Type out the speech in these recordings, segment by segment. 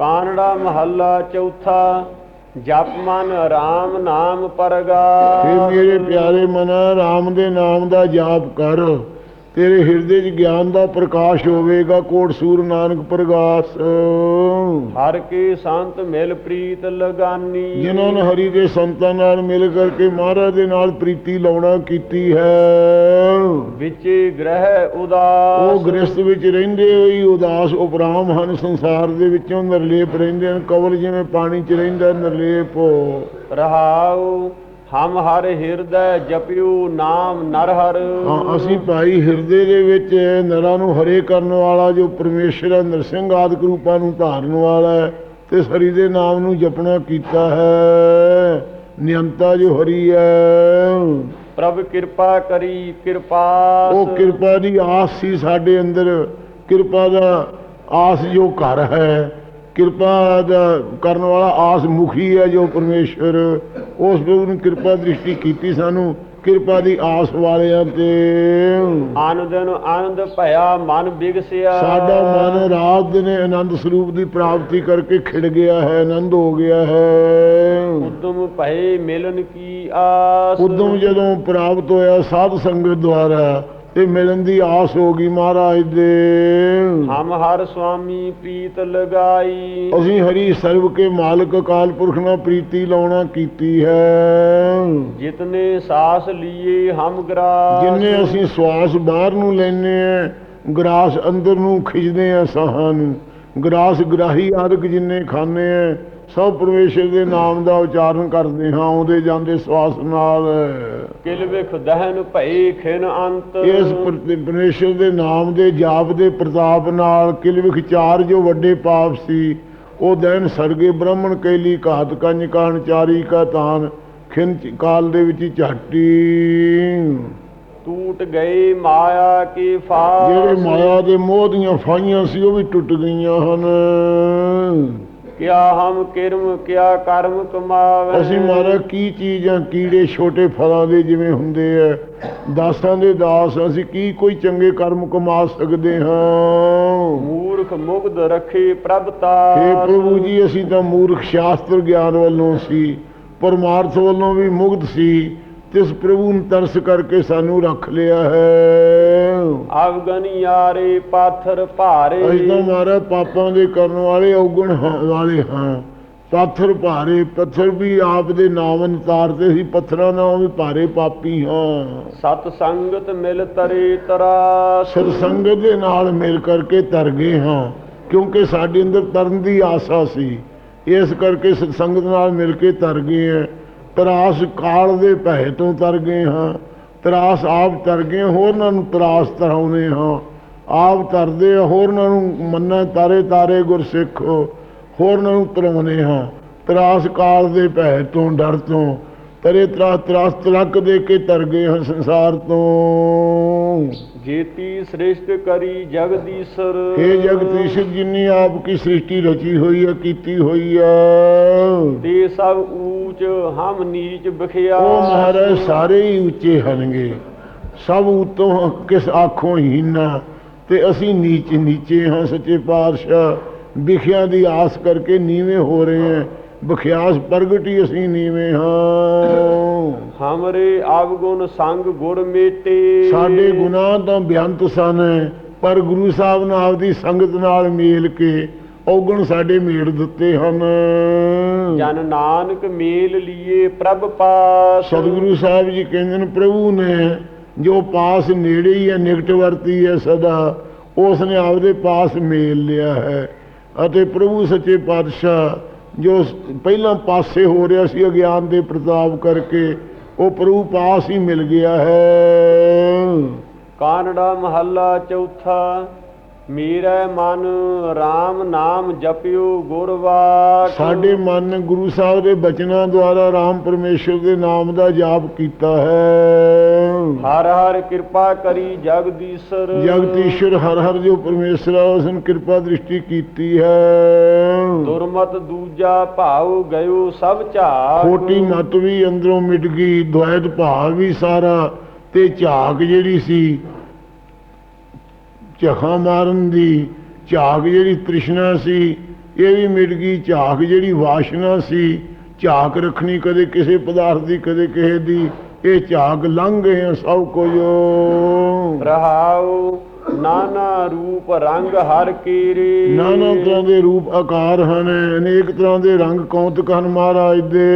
ਕਾਨੜਾ ਮਹੱਲਾ ਚੌਥਾ, ਜਪ ਮਨ ਰਾਮ ਨਾਮ ਫੇ ਪਰਗਾ ਮੇਰੇ ਪਿਆਰੇ ਮਨਾ RAM ਦੇ ਨਾਮ ਦਾ ਜਾਪ ਕਰ। ਤੇਰੇ ਹਿਰਦੇ 'ਚ ਗਿਆਨ ਦਾ ਪ੍ਰਕਾਸ਼ ਹੋਵੇਗਾ ਕੋਟ ਸੂਰ ਨਾਨਕ ਪ੍ਰਗਾਸ। ਹਰ ਕੇ ਸੰਤ ਮਿਲ ਪ੍ਰੀਤ ਲਗਾਨੀ। ਜਿਨ੍ਹਾਂ ਨੇ ਹਰੀ ਦੇ ਸੰਤਾਂ ਨਾਲ ਮਿਲ ਕਰਕੇ ਮਹਾਰਾਜ ਦੇ ਨਾਲ ਪ੍ਰੀਤੀ ਲਾਉਣਾ ਕੀਤੀ ਹੈ। ਵਿਚੇ ਗ੍ਰਹਿ ਉਦਾਸ। ਉਹ ਗ੍ਰਸਤ ਵਿੱਚ ਰਹਿੰਦੇ ਹੋਈ ਉਦਾਸ ਉਪਰਾਮ ਹਨ ਸੰਸਾਰ ਦੇ ਵਿੱਚੋਂ ਨਿਰਲੇਪ ਰਹਿੰਦੇ ਹਨ ਕਵਲ ਜਿਵੇਂ ਪਾਣੀ 'ਚ ਰਹਿੰਦਾ ਨਿਰਲੇਪ। ਰਹਾਉ। ਹਮ ਹਰ ਹਿਰਦੈ ਜਪਿਉ ਨਾਮ ਨਰ ਹਰ ਹਾਂ ਅਸੀਂ ਭਾਈ ਹਿਰਦੇ ਦੇ ਵਿੱਚ ਨਰਾਂ ਨੂੰ ਹਰੇ ਕਰਨ ਵਾਲਾ ਜੋ ਪਰਮੇਸ਼ਰ ਹੈ ਨਰਸਿੰਘ ਆਦਿਕ ਰੂਪਾਂ ਨੂੰ ਧਾਰਨ ਵਾਲਾ ਹੈ ਤੇ ਹਰੀ ਦੇ ਨਾਮ ਨੂੰ ਜਪਣਾ ਕੀਤਾ ਹੈ। ਨਿਯੰਤਾ ਜੋ ਹਰੀ ਹੈ ਪ੍ਰਭ ਕਿਰਪਾ ਕਰੀ ਕਿਰਪਾ ਉਹ ਕਿਰਪਾ ਦੀ ਆਸ ਸੀ ਸਾਡੇ ਅੰਦਰ ਕਿਰਪਾ ਦਾ ਆਸ ਜੋ ਘਰ ਹੈ ਕਿਰਪਾ ਦਾ ਕਰਨ ਵਾਲਾ ਆਸ ਮੁਖੀ ਹੈ ਜੋ ਪਰਮੇਸ਼ਰ ਉਸ ਪ੍ਰਭੂ ਨੇ ਕਿਰਪਾ ਦ੍ਰਿਸ਼ਟੀ ਕੀਤੀ ਸਾਨੂੰ ਕਿਰਪਾ ਦੀ ਆਸ ਵਾਲਿਆਂ ਤੇ। ਆਨੰਦ ਨੂੰ ਆਨੰਦ ਭਇਆ ਮਨ ਬਿਗਸਿਆ। ਸਾਡਾ ਮਨ ਰਾਤ ਦਿਨੇ ਆਨੰਦ ਸਰੂਪ ਦੀ ਪ੍ਰਾਪਤੀ ਕਰਕੇ ਖਿੜ ਗਿਆ ਹੈ ਆਨੰਦ ਹੋ ਗਿਆ ਹੈ। ਉਦਮ ਭਏ ਮਿਲਨ ਕੀ ਆਸ। ਉਦੋਂ ਜਦੋਂ ਪ੍ਰਾਪਤ ਹੋਇਆ ਸਾਧ ਸੰਗਤ ਦੁਆਰਾ ਤੇ ਮਿਲਣ ਦੀ ਆਸ ਹੋ ਗਈ ਮਹਾਰਾਜ ਦੇ। ਹਮ ਹਰ ਸੁਆਮੀ ਪ੍ਰੀਤ ਲਗਾਈ। ਅਸੀਂ ਹਰੀ ਸਰਬ ਕੇ ਮਾਲਕ ਅਕਾਲ ਪੁਰਖ ਨਾਲ ਪ੍ਰੀਤੀ ਲਾਉਣਾ ਕੀਤੀ ਹੈ। ਜਿਤਨੇ ਸਾਸ ਲੀਏ ਹਮ ਗਰਾਸ। ਜਿੰਨੇ ਅਸੀਂ ਸਵਾਸ ਬਾਹਰ ਨੂੰ ਲੈਨੇ ਆ ਗਰਾਸ ਅੰਦਰ ਨੂੰ ਖਿੱਚਦੇ ਆ ਸਾਹਾਂ ਨੂੰ। ਗਰਾਸ ਗ੍ਰਾਹੀ ਆਦਿਕ ਜਿੰਨੇ ਖਾਂਦੇ ਆ ਸਭ ਪਰਮੇਸ਼ਰ ਦੇ ਨਾਮ ਦਾ ਉਚਾਰਨ ਕਰਦੇ ਹਾਂ ਆਉਂਦੇ ਜਾਂਦੇ ਸਵਾਸ ਨਾਲ। ਕਿਲ ਵਿਖ ਦਹਨ ਭਏ ਖਿਨ ਅੰਤ। ਇਸ ਪਰਮੇਸ਼ਰ ਦੇ ਨਾਮ ਦੇ ਜਾਪ ਦੇ ਪ੍ਰਤਾਪ ਨਾਲ ਕਿਲਵਿਖ ਚਾਰ ਜੋ ਵੱਡੇ ਪਾਪ ਸੀ ਉਹ ਦਿਨ ਸਰਗੇ ਬ੍ਰਾਹਮਣ ਕੈਲੀ ਘਾਤ ਕੰਜ ਕਾਣ ਚਾਰੀ ਕਾ ਤਾਨ ਖਿੰਨ ਕਾਲ ਦੇ ਵਿੱਚ ਹੀ ਝਾਟੀ। ਟੂਟ ਗਏ ਮਾਇਆ ਕੀ ਫਾਸ। ਜਿਹੜੇ ਮਾਇਆ ਦੇ ਮੋਹ ਦੀਆਂ ਫਾਈਆਂ ਸੀ ਉਹ ਵੀ ਟੁੱਟ ਗਈਆਂ ਹਨ। ਕਿਆ ਹਮ ਕਿਰਮ ਕਿਆ ਕਰਮ ਕਮਾਵੇ? ਅਸੀਂ ਮਾਰਾ ਕੀ ਚੀਜ਼ਾਂ ਕੀੜੇ ਛੋਟੇ ਫਲਾਂ ਦੇ ਜਿਵੇਂ ਹੁੰਦੇ ਆ? ਦਾਸਾਂ ਦੇ ਦਾਸ ਅਸੀਂ ਕੀ ਕੋਈ ਚੰਗੇ ਕਰਮ ਕਮਾ ਸਕਦੇ ਹਾਂ? ਮੂਰਖ ਮੁਗਧ ਰੱਖੇ ਪ੍ਰਭ ਹੇ ਤਾਸ ਪ੍ਰਭੂ ਜੀ ਅਸੀਂ ਤਾਂ ਮੂਰਖ ਸ਼ਾਸਤਰ ਗਿਆਨ ਵੱਲੋਂ ਸੀ ਪਰਮਾਰਥ ਵੱਲੋਂ ਵੀ ਮੁਗਧ ਸੀ। ਤਿਸ ਪ੍ਰਭੂ ਨੂੰ ਤਰਸ ਕਰਕੇ ਸਾਨੂੰ ਰੱਖ ਲਿਆ ਹੈ। ਅਵਗਨ ਯਾਰੇ ਪਾਥਰ ਭਾਰੇ। ਅਸੀਂ ਤਾਂ ਮਾਰਾ ਪਾਪਾਂ ਦੇ ਕਰਨ ਵਾਲੇ ਔਗਣ ਹਾਂ- ਵਾਲੇ ਹਾਂ। ਪਾਥਰ ਭਾਰੇ ਪੱਥਰ ਵੀ ਆਪ ਦੇ ਨਾਮ ਅਨੁਸਾਰ ਤੇ ਅਸੀਂ ਪੱਥਰਾਂ ਨਾਲ ਵੀ ਭਾਰੇ ਪਾਪੀ ਹਾਂ। ਸਤ ਸੰਗਤ ਮਿਲ ਤਰੇ ਤਰਾਸ। ਸਤਸੰਗਤ ਦੇ ਨਾਲ ਮਿਲ ਕਰਕੇ ਤਰ ਗਏ ਹਾਂ ਕਿਉਂਕਿ ਸਾਡੇ ਅੰਦਰ ਤਰਨ ਦੀ ਆਸਾ ਸੀ। ਇਸ ਕਰਕੇ ਸਤਸੰਗਤ ਨਾਲ ਮਿਲ ਕੇ ਤਰ ਗਏ ਹਾਂ। ਤਰਾਸ ਕਾਲ ਦੇ ਭੈ ਤੋਂ ਤਰ ਗਏ ਹਾਂ। ਤਰਾਸ ਆਪ ਤਰ ਗਏ ਹਾਂ, ਹੋਰਨਾਂ ਨੂੰ ਤਰਾਸ ਤਰਾਉਨੇ ਹਾਂ। ਆਪ ਤਰਦੇ ਹਾਂ, ਹੋਰਨਾਂ ਨੂੰ ਮੰਨਾ ਤਾਰੇ ਤਾਰੇ ਗੁਰਸਿੱਖ ਹੋਰਨਾਂ ਨੂੰ ਤਰਾਉਨੇ ਹਾਂ। ਤਰਾਸ ਕਾਲ ਦੇ ਭੈ ਤੋਂ ਡਰ ਤੋਂ ਤਰੇ ਤਰਾਸ ਤਰਾਸ ਤਲਕ ਦੇ ਕੇ ਤਰ ਗਏ ਹਾਂ ਸੰਸਾਰ ਤੋਂ। ਜੇਤੀ ਸ੍ਰਿਸ਼ਟ ਕਰੀ ਜਗਦੀਸ਼ਰ हे ਜਗਦੀਸ਼ ਜਿਨੀ ਆਪ ਕੀ ਸ੍ਰਿਸ਼ਟੀ ਰਚੀ ਹੋਈ ਹੈ ਕੀਤੀ ਹੋਈ ਹੈ। ਤੇ ਸਭ ਊਚ ਹਮ ਨੀਚ ਬਖਿਆ। ਉਹ ਮਹਾਰਾਜ ਸਾਰੇ ਹੀ ਉੱਚੇ ਹਨਗੇ ਸਭ ਉਤੋਂ ਕਿਸ ਆਖੋਂ ਹੀਨਾ ਤੇ ਅਸੀਂ ਨੀਚ ਨੀਚੇ ਹਾਂ ਸੱਚੇ ਪਾਤਸ਼ਾਹ। ਵਿਖਿਆ ਦੀ ਆਸ ਕਰਕੇ ਨੀਵੇਂ ਹੋ ਰਹੇ ਹਾਂ। ਬਖਿਆਸ ਪ੍ਰਗਟੀ ਅਸੀਂ ਨੀਵੇਂ ਹਾਂ। ਹਮਰੇ ਅਵਗੁਣ ਸੰਗ ਗੁਰ ਮੇਟੇ। ਸਾਡੇ ਗੁਨਾਹ ਤਾਂ ਬੇਅੰਤ ਸਨ ਪਰ ਗੁਰੂ ਸਾਹਿਬ ਨੇ ਆਪਦੀ ਸੰਗਤ ਨਾਲ ਮੇਲ ਕੇ ਔਗਣ ਸਾਡੇ ਮੇੜ ਦਿੱਤੇ ਹਨ। ਜਨ ਨਾਨਕ ਮੇਲ ਲੀਏ ਪ੍ਰਭ ਪਾਸ ਸਤਿਗੁਰੂ ਸਾਹਿਬ ਜੀ ਕਹਿੰਦੇ ਨੇ ਪ੍ਰਭੂ ਨੇ ਜੋ ਪਾਸ ਨੇੜੇ ਹੀ ਹੈ ਨਿਕਟ ਵਰਤੀ ਹੈ ਸਦਾ ਉਸ ਨੇ ਆਪਦੇ ਪਾਸ ਮੇਲ ਲਿਆ ਹੈ। ਅਤੇ ਪ੍ਰਭੂ ਸੱਚੇ ਪਾਤਸ਼ਾਹ ਜੋ ਪਹਿਲਾਂ ਪਾਸੇ ਹੋ ਰਿਹਾ ਸੀ, ਅਗਿਆਨ ਦੇ ਪ੍ਰਤਾਪ ਕਰਕੇ, ਉਹ ਪ੍ਰਭੂ ਪਾਸ ਹੀ ਮਿਲ ਗਿਆ ਹੈ। ਕਾਨੜਾ ਮਹੱਲਾ ਚੌਥਾ। ਮੇਰਾ ਮਨ RAM ਨਾਮ ਜਪਿਓ ਗੁਰਵਾਕ ਸਾਡੇ ਮਨ ਗੁਰੂ ਸਾਹਿਬ ਦੇ ਬਚਨਾਂ ਦੁਆਰਾ RAM ਪਰਮੇਸ਼ਰ ਦੇ ਨਾਮ ਦਾ ਜਾਪ ਕੀਤਾ ਹੈ। ਹਰ ਹਰ ਕਿਰਪਾ ਕਰੀ ਜਗਦੀਸ਼ਰ। ਜਗਤੀਸ਼ਰ ਹਰ ਹਰ ਜੋ ਪਰਮੇਸ਼ਰ ਉਸ ਨੇ ਕਿਰਪਾ ਦ੍ਰਿਸ਼ਟੀ ਕੀਤੀ ਹੈ। ਦੁਰਮਤ ਦੂਜਾ ਭਾਉ ਗਇਓ ਸਭ ਝਾਕ। ਖੋਟੀ ਮਤ ਵੀ ਅੰਦਰੋਂ ਮਿਟ ਗਈ ਦੁਆਇਤ ਭਾਵ ਵੀ ਸਾਰਾ ਤੇ ਝਾਕ ਜਿਹੜੀ ਸੀ ਝਖਾਂ ਮਾਰਨ ਦੀ ਝਾਕ ਜਿਹੜੀ ਤ੍ਰਿਸ਼ਨਾ ਸੀ ਇਹ ਵੀ ਮਿਟ ਗਈ। ਝਾਕ ਜਿਹੜੀ ਵਾਸ਼ਨਾ ਸੀ ਝਾਕ ਰੱਖਣੀ ਕਦੇ ਕਿਸੇ ਪਦਾਰਥ ਦੀ ਕਦੇ ਕਿਸੇ ਦੀ। ਇਹ ਝਾਕ ਲੰਘ ਗਏ ਸਭ ਕੁਝ। ਰਹਾਉ ਨਾਨਾ ਰੂਪ ਰੰਗ ਹਰ ਕੀਰੇ। ਨਾਨਾ ਤਰ੍ਹਾਂ ਦੇ ਰੂਪ ਆਕਾਰ ਹਨ ਅਨੇਕ ਤਰ੍ਹਾਂ ਦੇ ਰੰਗ ਕੌਤਕ ਹਨ ਮਹਾਰਾਜ ਦੇ।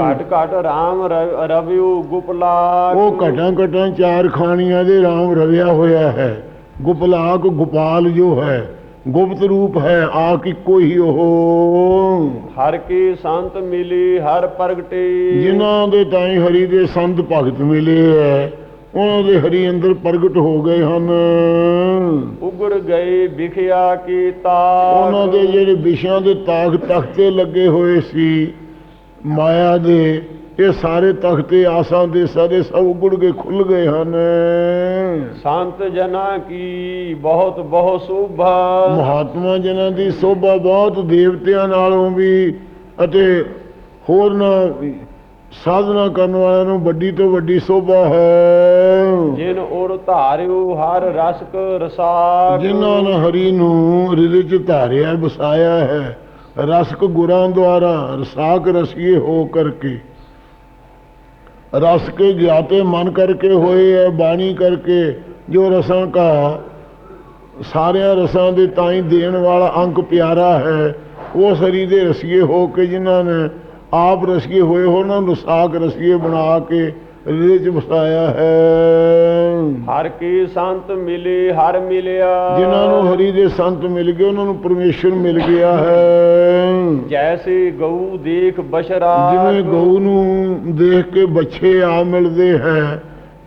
ਘਟ ਘਟ ਰਾਮ ਰਵਿਉ ਗੁਪਲਾਕ ਉਹ ਘਟਾਂ ਘਟਾਂ ਚਾਰ ਖਾਣੀਆਂ ਦੇ ਰਾਮ ਰਵਿਆ ਹੋਇਆ ਹੈ। ਗੁਪਲਾਕ ਗੋਪਾਲ ਜੋ ਹੈ ਗੁਪਤ ਰੂਪ ਹੈ ਆਕ ਇੱਕੋ ਹੀ ਉਹ। ਹਰ ਕੀ ਸੰਤ ਮਿਲੀ ਹਰ ਪ੍ਰਗਟੇ। ਜਿਨ੍ਹਾਂ ਦੇ ਤਾਈ ਹਰੀ ਦੇ ਸੰਤ ਭਗਤ ਮਿਲੇ ਹੈ ਉਹਨਾਂ ਦੇ ਹਰੀ ਅੰਦਰ ਪ੍ਰਗਟ ਹੋ ਗਏ ਹਨ। ਉਗੜ ਗਏ ਵਿਖਿਆ ਕੀ ਤਾ ਉਹਨਾਂ ਦੇ ਜਿਹੜੇ ਵਿਸ਼ਿਆਂ ਦੇ ਤਾਖ ਤਖਤੇ ਲੱਗੇ ਹੋਏ ਸੀ ਮਾਇਆ ਦੇ ਇਹ ਸਾਰੇ ਤਖਤੇ ਆਸਾਂ ਦੇ ਸਾਰੇ ਸਭ ਉਗੜ ਕੇ ਖੁੱਲ ਗਏ ਹਨ। ਸੰਤ ਜਨਾ ਕੀ ਬਹੁਤ ਬਹੁਤ ਸ਼ੋਭਾ। ਮਹਾਤਮਾ ਜਨਾਂ ਦੀ ਸੋਭਾ ਬਹੁਤ ਦੇਵਤਿਆਂ ਨਾਲੋਂ ਵੀ ਅਤੇ ਹੋਰ ਨਾ ਸਾਧਨਾ ਕਰਨ ਵਾਲਿਆਂ ਨੂੰ ਵੱਡੀ ਤੋਂ ਵੱਡੀ ਸੋਭਾ ਹੈ। ਜਿਨ ਔਰ ਧਾਰਿਓ ਹਰ ਰਸਕ ਰਸਾਕ। ਜਿਨ੍ਹਾਂ ਨੇ ਹਰੀ ਨੂੰ ਹਿਰਦੇ ਚ ਧਾਰਿਆ ਵਸਾਇਆ ਹੈ ਰਸਕ ਗੁਰਾਂ ਦੁਆਰਾ ਰਸਾਕ ਰਸੀਏ ਹੋ ਕਰਕੇ। ਰਸ ਕੇ ਗਿਆਤੇ ਮਨ ਕਰਕੇ ਹੋਏ ਹੈ ਬਾਣੀ ਕਰਕੇ ਜੋ ਰਸਾਂ ਕਾ, ਸਾਰਿਆਂ ਰਸਾਂ ਦੇ ਤਾਈ ਦੇਣ ਵਾਲਾ ਅੰਕ ਪਿਆਰਾ ਹੈ, ਉਹ ਸਰੀ ਦੇ ਰਸੀਏ ਹੋ ਕੇ ਜਿਨ੍ਹਾਂ ਨੇ ਆਪ ਰਸੀਏ ਹੋਏ, ਉਹਨਾਂ ਨੂੰ ਸਾਕ ਰਸੀਏ ਬਣਾ ਕੇ ਹਿਰਦੇ ਚ ਵਸਾਇਆ ਹੈ। ਹਰ ਕੀ ਸੰਤ ਮਿਲੇ ਹਰ ਮਿਲਿਆ। ਜਿਨ੍ਹਾਂ ਨੂੰ ਹਰੀ ਦੇ ਸੰਤ ਮਿਲ ਗਏ ਉਹਨਾਂ ਨੂੰ ਪਰਮੇਸ਼ਰ ਮਿਲ ਗਿਆ ਹੈ। ਜੈਸੇ ਗਊ ਦੇਖ ਬਸ਼ਰਾ ਜਿਵੇਂ ਗਊ ਨੂੰ ਦੇਖ ਕੇ ਬੱਚੇ ਆ ਮਿਲਦੇ ਹੈ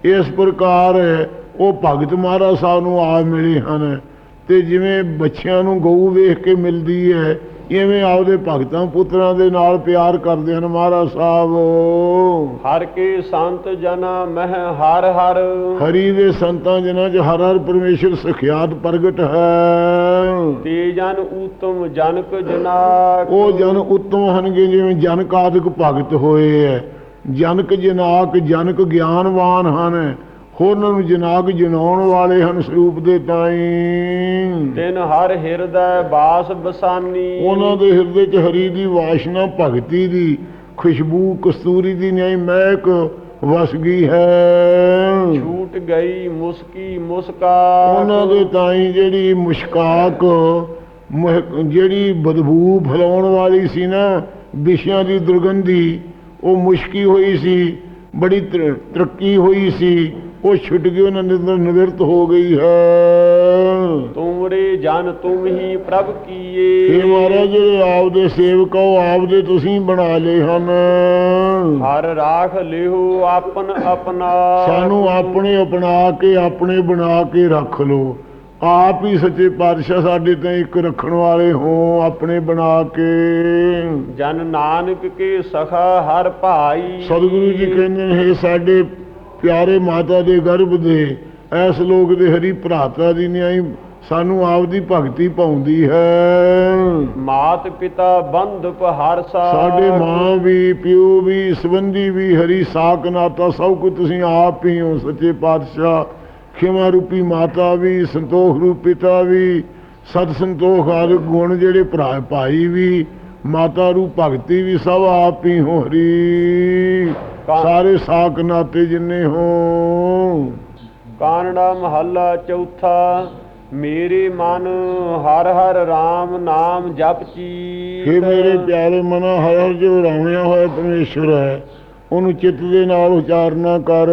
ਇਸ ਪ੍ਰਕਾਰ ਉਹ ਭਗਤ ਮਹਾਰਾਜ ਸਾਹਿਬ ਨੂੰ ਆ ਮਿਲੇ ਹਨ। ਤੇ ਜਿਵੇਂ ਬੱਚਿਆਂ ਨੂੰ ਗਊ ਵੇਖ ਕੇ ਮਿਲਦੀ ਹੈ ਇਵੇਂ ਆਪਦੇ ਭਗਤਾਂ ਪੁੱਤਰਾਂ ਦੇ ਨਾਲ ਪਿਆਰ ਕਰਦੇ ਹਨ ਮਹਾਰਾਜ ਸਾਹਿਬ। ਹਰ ਕੇ ਸੰਤ ਜਨਾ ਮਹਿ ਹਰ ਹਰ। ਹਰੀ ਦੇ ਸੰਤਾਂ ਜਿਨ੍ਹਾਂ 'ਚ ਹਰ ਹਰ ਪਰਮੇਸ਼ਰ ਸਖਿਆਤ ਪ੍ਰਗਟ ਹੈ। ਤੇ ਜਨ ਊਤਮ ਜਨਕ ਜਨਾਕ ਉਹ ਜਨ ਉੱਤਮ ਹਨਗੇ ਜਿਵੇਂ ਜਨਕ ਆਦਿਕ ਭਗਤ ਹੋਏ ਐ। ਜਨਕ ਜਨਾਕ ਜਨਕ ਗਿਆਨਵਾਨ ਹਨ। ਹੋਰਨਾਂ ਨੂੰ ਜਨਾਕ ਜਨਾਉਣ ਵਾਲੇ ਹਨ ਸਰੂਪ ਦੇ ਤਾਈ। ਤਿਨ ਹਰ ਹਿਰਦੈ ਬਾਸ ਬਸਾਨੀ। ਉਹਨਾਂ ਦੇ ਹਿਰਦੇ 'ਚ ਹਰੀ ਦੀ ਵਾਸ਼ਨਾ ਭਗਤੀ ਦੀ ਖੁਸ਼ਬੂ ਕਸਤੂਰੀ ਦੀ ਨਹੀਂ ਮਹਿਕ ਵਸ ਗਈ ਹੈ। ਛੂਟ ਗਈ ਮੁਸਕੀ ਮੁਸਕਾ ਉਹਨਾਂ ਦੇ ਤਾਈ ਜਿਹੜੀ ਮੁਸ਼ਕਾਕ ਜਿਹੜੀ ਬਦਬੂ ਫਲਾਉਣ ਵਾਲੀ ਸੀ ਨਾ ਵਿਸ਼ਿਆਂ ਦੀ ਦੁਰਗੰਧੀ ਉਹ ਮੁਸ਼ਕੀ ਹੋਈ ਸੀ ਬੜੀ ਤਰ- ਤਰੱਕੀ ਹੋਈ ਸੀ। ਉਹ ਛੁੱਟ ਗਈ ਉਹਨਾਂ ਦੇ ਅੰਦਰ ਨਿਵਰਤ ਹੋ ਗਈ ਹੈ। ਤੁਮਰੇ ਜਨ ਤੁਮ ਹੀ ਪ੍ਰਭ ਇਹ ਕੀਏ ਮਹਾਰਾਜ ਜਿਹੜੇ ਆਪਦੇ ਸੇਵਕ ਉਹ ਆਪਦੇ ਤੁਸੀਂ ਬਣਾ ਲਏ ਹਨ। ਹਰ ਰਾਖ ਲਿਓ ਆਪਨ ਆਪਣਾ। ਸਾਨੂੰ ਆਪਣੇ ਅਪਣਾ ਕੇ ਆਪਣੇ ਬਣਾ ਕੇ ਰੱਖ ਲੋ ਆਪ ਹੀ ਸੱਚੇ ਪਾਤਸ਼ਾਹ ਸਾਡੇ ਤੇ ਇੱਕ ਰੱਖਣ ਵਾਲੇ ਹੋ ਆਪਣੇ ਬਣਾ ਕੇ। ਜਨ ਨਾਨਕ ਕੇ ਸਖਾ ਹਰ ਭਾਈ। ਸਤਿਗੁਰੂ ਜੀ ਕਹਿੰਦੇ ਨੇ "ਹੇ ਸਾਡੇ ਪਿਆਰੇ ਮਾਤਾ ਦੇ ਗਰਭ ਦੇ ਐਸ ਲੋਕ ਦੇ ਹਰੀ ਭਰਾਤਾ ਦੀ ਨਿਆਈ ਸਾਨੂੰ ਆਪ ਦੀ ਭਗਤੀ ਪਾਉਂਦੀ ਹੈ। ਮਾਤ ਪਿਤਾ ਬੰਧਪ ਹਰ ਸਾ ਸਾਡੇ ਮਾਂ ਵੀ ਪਿਓ ਵੀ ਸੰਬੰਧੀ ਵੀ ਹਰੀ ਸਾਕ ਨਾਤਾ ਸਭ ਕੁਝ ਤੁਸੀਂ ਆਪ ਹੀ ਹੋ ਸੱਚੇ ਪਾਤਸ਼ਾਹ। ਖਿਮਾ ਰੂਪੀ ਮਾਤਾ ਵੀ ਸੰਤੋਖ ਰੂਪ ਪਿਤਾ ਵੀ ਸਤ ਸੰਤੋਖ ਆਦਿ ਗੁਣ ਜਿਹੜੇ ਭਰਾ ਭਾਈ ਵੀ ਮਾਤਾ ਰੂਪ ਭਗਤੀ ਵੀ ਸਭ ਆਪ ਹੀ ਹੋ ਹਰੀ। ਸਾਰੇ ਸਾਕ ਨਾਤੇ ਜਿੰਨੇ ਹੋ। ਕਾਨੜਾ ਮਹੱਲਾ ਚੌਥਾ ਮੇਰੇ ਮਨ ਹਰ ਹਰ RAM ਨਾਮ ਜਪਚੀ हे ਮੇਰੇ ਪਿਆਰੇ ਮਨਾ ਹਰ ਹਰ ਜੋ ਰਾਵਿਆ ਹੋਇਆ ਪਰਮੇਸ਼ਰ ਹੈ। ਉਹਨੂੰ ਚਿੱਤ ਦੇ ਨਾਲ ਉਚਾਰਨਾ ਕਰ।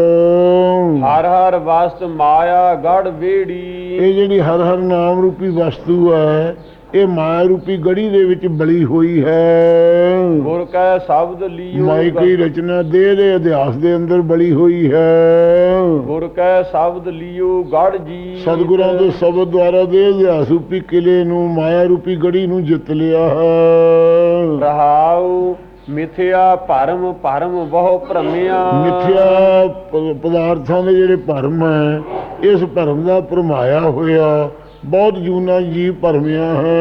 ਹਰ ਹਰ ਵਸਤ ਮਾਇਆ ਗੜ ਵੇੜੀ। ਇਹ ਜਿਹੜੀ ਹਰ ਹਰ ਨਾਮ ਰੂਪੀ ਵਸਤੂ ਹੈ ਇਹ ਮਾਇਆ ਰੂਪੀ ਗੜੀ ਦੇ ਵਿੱਚ ਬਲੀ ਹੋਈ ਹੈ। ਗੁਰ ਕੈ ਸ਼ਬਦ ਲਿਓ ਮਾਈ ਕੀ ਰਚਨਾ ਦੇ ਦੇ ਅਧਿਆਸ ਦੇ ਅੰਦਰ ਬਲੀ ਹੋਈ ਹੈ। ਗੁਰ ਕੈ ਸ਼ਬਦ ਲਿਓ ਗੜ ਜੀ ਸਤਿਗੁਰਾਂ ਦੇ ਸ਼ਬਦ ਦੁਆਰਾ ਦੇ ਅਧਿਆਸ ਰੂਪੀ ਕਿਲੇ ਨੂੰ ਮਾਇਆ ਰੂਪੀ ਗੜੀ ਨੂੰ ਜਿੱਤ ਲਿਆ ਹੈ। ਰਹਾਉ ਮਿਥਿਆ ਭਰਮ ਭਰਮ ਬਹੁ ਭ੍ਰਮਿਆ। ਮਿੱਥਿਆ ਪਦਾਰਥਾਂ ਦੇ ਜਿਹੜੇ ਭਰਮ ਹੈ ਇਸ ਭਰਮ ਦਾ ਭਰਮਾਇਆ ਹੋਇਆ। ਬਹੁਤ ਜੂਨਾ ਜੀਵ ਭਰਮਿਆ ਹੈ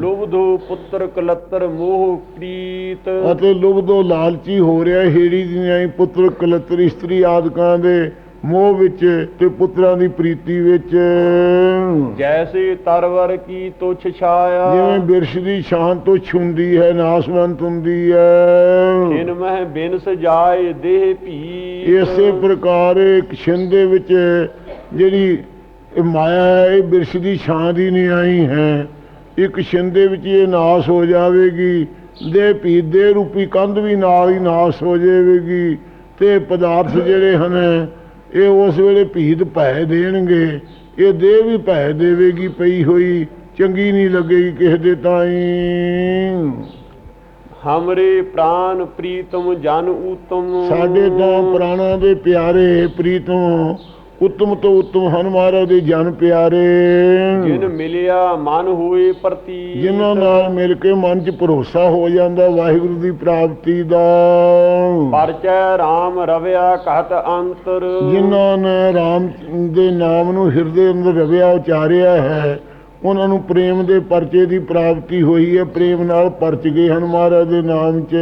ਲੁਬਧੋ ਪੁੱਤਰ ਕਲਤਰ ਮੋਹ ਪ੍ਰੀਤ। ਅਤੇ ਲੁਬਧੋ ਲਾਲਚੀ ਹੋ ਰਿਹਾ ਹੇੜੀ ਦੀ ਨਿਆਈ ਪੁੱਤਰ ਕਲਤਰ ਇਸਤਰੀ ਆਦਿਕਾਂ ਦੇ। ਮੋਹ ਵਿੱਚ ਤੇ ਪੁੱਤਰਾਂ ਦੀ ਪ੍ਰੀਤੀ ਵਿੱਚ। ਜੈਸੇ ਤਰਵਰ ਕੀ ਤੁਛ ਛਾਇਆ। ਜਿਵੇਂ ਬਿਰਸ਼ ਦੀ ਸ਼ਾਨ ਤੋਂ ਛੁੰਦੀ ਹੈ ਨਾਸਵੰਤ ਹੁੰਦੀ ਹੈ। ਜਿਨ ਮਹਿ ਬਿਨ ਸਜਾਏ ਦੇਹ ਭੀ ਇਸੇ ਪ੍ਰਕਾਰ ਇੱਕ ਛਿੰਦ ਦੇ ਵਿੱਚ ਜਿਹੜੀ ਇਹ ਮਾਇਆ ਹੈ ਇਹ ਬਿਰਸ਼ ਦੀ ਛਾਂ ਦੀ ਨਹੀਂ ਆਈ ਹੈ। ਇੱਕ ਛਿੰਦ ਦੇ ਵਿੱਚ ਇਹ ਨਾਸ ਹੋ ਜਾਵੇਗੀ ਦੇ ਪੀਦੇ ਰੂਪੀ ਕੰਧ ਵੀ ਨਾਲ ਹੀ ਨਾਸ ਹੋ ਜਾਵੇਗੀ। ਤੇ ਪਦਾਰਥ ਜਿਹੜੇ ਹਨ ਇਹ ਉਸ ਵੇਲੇ ਭੀਤ ਭੈ ਦੇਣਗੇ। ਇਹ ਦੇਹ ਵੀ ਭੈ ਦੇਵੇਗੀ ਪਈ ਹੋਈ ਚੰਗੀ ਨਹੀਂ ਲੱਗੇਗੀ ਕਿਸੇ ਦੇ ਤਾਈਂ। ਹਮਰੇ ਪ੍ਰਾਨ ਪ੍ਰੀਤਮ ਜਨ ਊਤਮ। ਸਾਡੇ ਤਾਂ ਪ੍ਰਾਣਾਂ ਦੇ ਪਿਆਰੇ ਪ੍ਰੀਤਮ ਉੱਤਮ ਤੋਂ ਉੱਤਮ ਹਨ ਮਹਾਰਾਜ ਦੇ ਜਨ ਪਿਆਰੇ। ਜਿਨ ਮਿਲਿਆ ਮਨ ਹੋਏ ਪ੍ਰਤੀ ਜਿਨ੍ਹਾਂ ਨਾਲ ਮਿਲ ਕੇ ਮਨ 'ਚ ਭਰੋਸਾ ਹੋ ਜਾਂਦਾ ਵਾਹਿਗੁਰੂ ਦੀ ਪ੍ਰਾਪਤੀ ਦਾ। ਪਰਚੈ RAM ਰਵਿਆ ਕਹਤ ਅੰਤਰ। ਜਿਨ੍ਹਾਂ ਨੇ RAM ਦੇ ਨਾਮ ਨੂੰ ਹਿਰਦੇ ਅੰਦਰ ਰਵਿਆ ਉਚਾਰਿਆ ਹੈ ਉਹਨਾਂ ਨੂੰ ਪ੍ਰੇਮ ਦੇ ਪਰਚੇ ਦੀ ਪ੍ਰਾਪਤੀ ਹੋਈ ਹੈ। ਪ੍ਰੇਮ ਨਾਲ ਪਰਚ ਗਏ ਹਨ ਮਹਾਰਾਜ ਦੇ ਨਾਮ 'ਚ।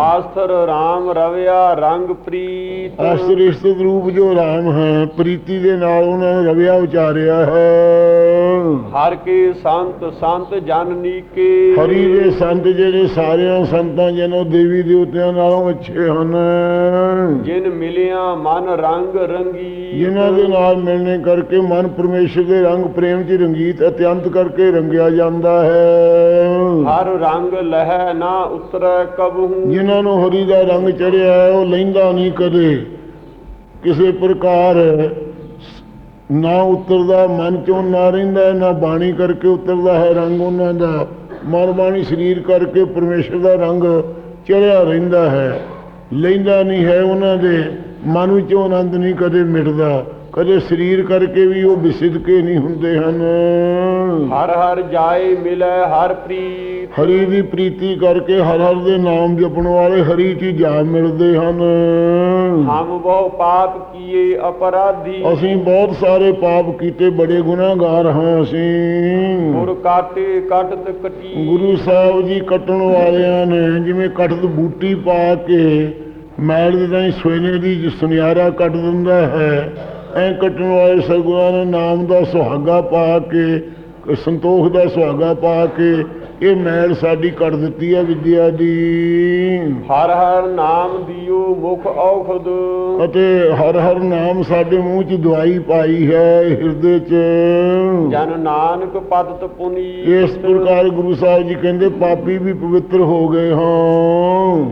ਆਸਥਰ RAM ਰਵਿਆ ਰੰਗ ਪ੍ਰੀਤ। ਅਸਰਿਸ਼ਤ ਰੂਪ ਜੋ ਰਾਮ ਹੈ ਪ੍ਰੀਤੀ ਦੇ ਨਾਲ ਉਹਨਾਂ ਨੇ ਰਵਿਆ ਉਚਾਰਿਆ ਹੈ। ਹਰ ਕੇ ਸੰਤ ਸੰਤ ਜਨ ਨੀਕੇ। ਹਰੀ ਦੇ ਸੰਤ ਜਿਹੜੇ ਸਾਰਿਆਂ ਸੰਤਾਂ ਜਨੋ ਦੇਵੀ ਦੇਵਤਿਆਂ ਨਾਲੋਂ ਅੱਛੇ ਹਨ। ਜਿਨ ਮਿਲਿਆ ਮਨ ਰੰਗ ਰੰਗੀ ਜਿਨ੍ਹਾਂ ਦੇ ਨਾਲ ਮਿਲਣੇ ਕਰਕੇ ਮਨ ਪਰਮੇਸ਼ਰ ਦੇ ਰੰਗ ਪ੍ਰੇਮ 'ਚ ਰੰਗੀਤ ਅਤਿਅੰਤ ਕਰਕੇ ਰੰਗਿਆ ਜਾਂਦਾ ਹੈ। ਹਰ ਰੰਗ ਲਹਿ ਨਾ ਉਤਰੈ ਕਬਹੂ। ਜਿਨ੍ਹਾਂ ਨੂੰ ਹਰੀ ਦਾ ਰੰਗ ਚੜਿਆ ਉਹ ਲੈਂਦਾ ਨਹੀਂ ਕਦੇ। ਕਿਸੇ ਪ੍ਰਕਾਰ ਨਾ ਉਤਰਦਾ, ਮਨ ਚੋਂ ਨਾ ਰਹਿੰਦਾ, ਨਾ ਬਾਣੀ ਕਰਕੇ ਉਤਰਦਾ ਹੈ ਰੰਗ ਉਹਨਾਂ ਦਾ। ਮਨ ਬਾਣੀ ਸਰੀਰ ਕਰਕੇ ਪਰਮੇਸ਼ਰ ਦਾ ਰੰਗ ਚੜਿਆ ਰਹਿੰਦਾ ਹੈ। ਲੈਂਦਾ ਨਹੀਂ ਹੈ ਉਹਨਾਂ ਦੇ। ਮਨ ਵਿੱਚੋਂ ਆਨੰਦ ਨਹੀਂ ਕਦੇ ਮਿਟਦਾ। ਕਦੇ ਸਰੀਰ ਕਰਕੇ ਵੀ ਉਹ ਵਿਸਿਦ ਕੇ ਨਹੀਂ ਹੁੰਦੇ ਹਨ। ਹਰ ਹਰ ਜਾਏ ਮਿਲੈ ਹਰ ਪ੍ਰੀਤ। ਹਰੀ ਦੀ ਪ੍ਰੀਤੀ ਕਰਕੇ ਹਰ ਹਰ ਦੇ ਨਾਮ ਜਪਣ ਵਾਲੇ ਹਰੀ ਚ ਜਾ ਮਿਲਦੇ ਹਨ। ਹਮ ਬਹੁ ਪਾਪ ਕੀਏ ਅਪਰਾਧੀ। ਅਸੀਂ ਬਹੁਤ ਸਾਰੇ ਪਾਪ ਕੀਤੇ ਬੜੇ ਗੁਨਾਹਗਾਰ ਹਾਂ ਅਸੀਂ। ਗੁਰ ਕਾਟੇ ਕਟਤ ਕਟੀ। ਗੁਰੂ ਸਾਹਿਬ ਜੀ ਕੱਟਣ ਵਾਲਿਆਂ ਨੇ ਜਿਵੇਂ ਕਟਦ ਬੂਟੀ ਪਾ ਕੇ ਮੈਲ ਦੇ ਤਾਂ ਸੋਨੇ ਦੀ ਸੁਨਿਆਰਾ ਕੱਟ ਦਿੰਦਾ ਹੈ ਐ ਕੱਟਣ ਵਾਲੇ ਸਤਿਗੁਰਾਂ ਨੇ ਨਾਮ ਦਾ ਸੁਹਾਗਾ ਪਾ ਕੇ ਸੰਤੋਖ ਦਾ ਸੁਹਾਗਾ ਪਾ ਕੇ ਇਹ ਮੈਲ ਸਾਡੀ ਕੱਟ ਦਿੱਤੀ ਹੈ ਵਿਦਿਆ ਦੀ। ਹਰ ਹਰ ਨਾਮ ਦਿਓ ਮੁਖ ਔਖਦ। ਅਤੇ ਹਰ ਹਰ ਨਾਮ ਸਾਡੇ ਮੂੰਹ 'ਚ ਦਵਾਈ ਪਾਈ ਹੈ ਹਿਰਦੇ 'ਚ। ਜਨ ਨਾਨਕ ਪਤਤ ਪੁਨੀ। ਇਸ ਪ੍ਰਕਾਰ ਗੁਰੂ ਸਾਹਿਬ ਜੀ ਕਹਿੰਦੇ ਪਾਪੀ ਵੀ ਪਵਿੱਤਰ ਹੋ ਗਏ ਹਾਂ।